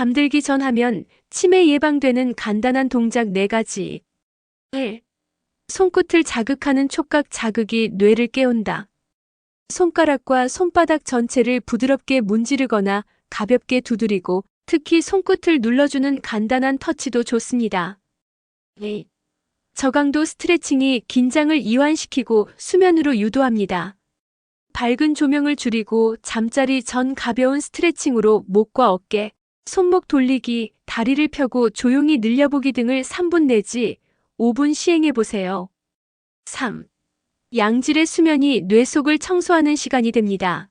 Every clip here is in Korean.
잠들기 전 하면 치매 예방되는 간단한 동작 4가지. 1. 손끝을 자극하는 촉각 자극이 뇌를 깨운다. 손가락과 손바닥 전체를 부드럽게 문지르거나 가볍게 두드리고 특히 손끝을 눌러주는 간단한 터치도 좋습니다. 2. 저강도 스트레칭이 긴장을 이완시키고 수면으로 유도합니다. 밝은 조명을 줄이고 잠자리 전 가벼운 스트레칭으로 목과 어깨, 손목 돌리기, 다리를 펴고 조용히 늘려보기 등을 3분 내지 5분 시행해 보세요. 3. 양질의 수면이 뇌 속을 청소하는 시간이 됩니다.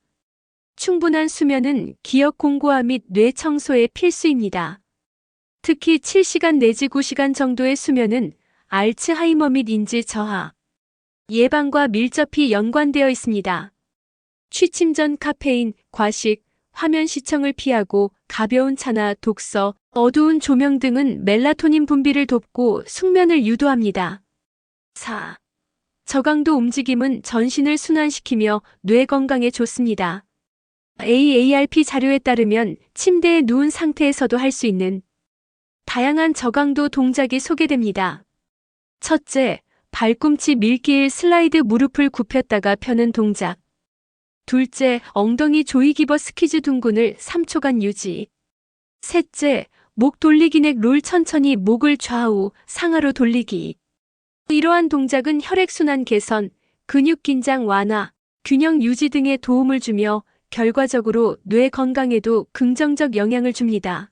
충분한 수면은 기억 공고화 및 뇌 청소에 필수입니다. 특히 7시간 내지 9시간 정도의 수면은 알츠하이머 및 인지 저하, 예방과 밀접히 연관되어 있습니다. 취침 전 카페인, 과식, 화면 시청을 피하고 가벼운 차나 독서, 어두운 조명 등은 멜라토닌 분비를 돕고 숙면을 유도합니다. 4. 저강도 움직임은 전신을 순환시키며 뇌 건강에 좋습니다. AARP 자료에 따르면 침대에 누운 상태에서도 할 수 있는 다양한 저강도 동작이 소개됩니다. 첫째, 발꿈치 밀기일 슬라이드 무릎을 굽혔다가 펴는 동작. 둘째, 엉덩이 조이기버 스퀴즈 둥근을 3초간 유지. 셋째, 목 돌리기 넥 롤 천천히 목을 좌우, 상하로 돌리기. 이러한 동작은 혈액순환 개선, 근육 긴장 완화, 균형 유지 등에 도움을 주며 결과적으로 뇌 건강에도 긍정적 영향을 줍니다.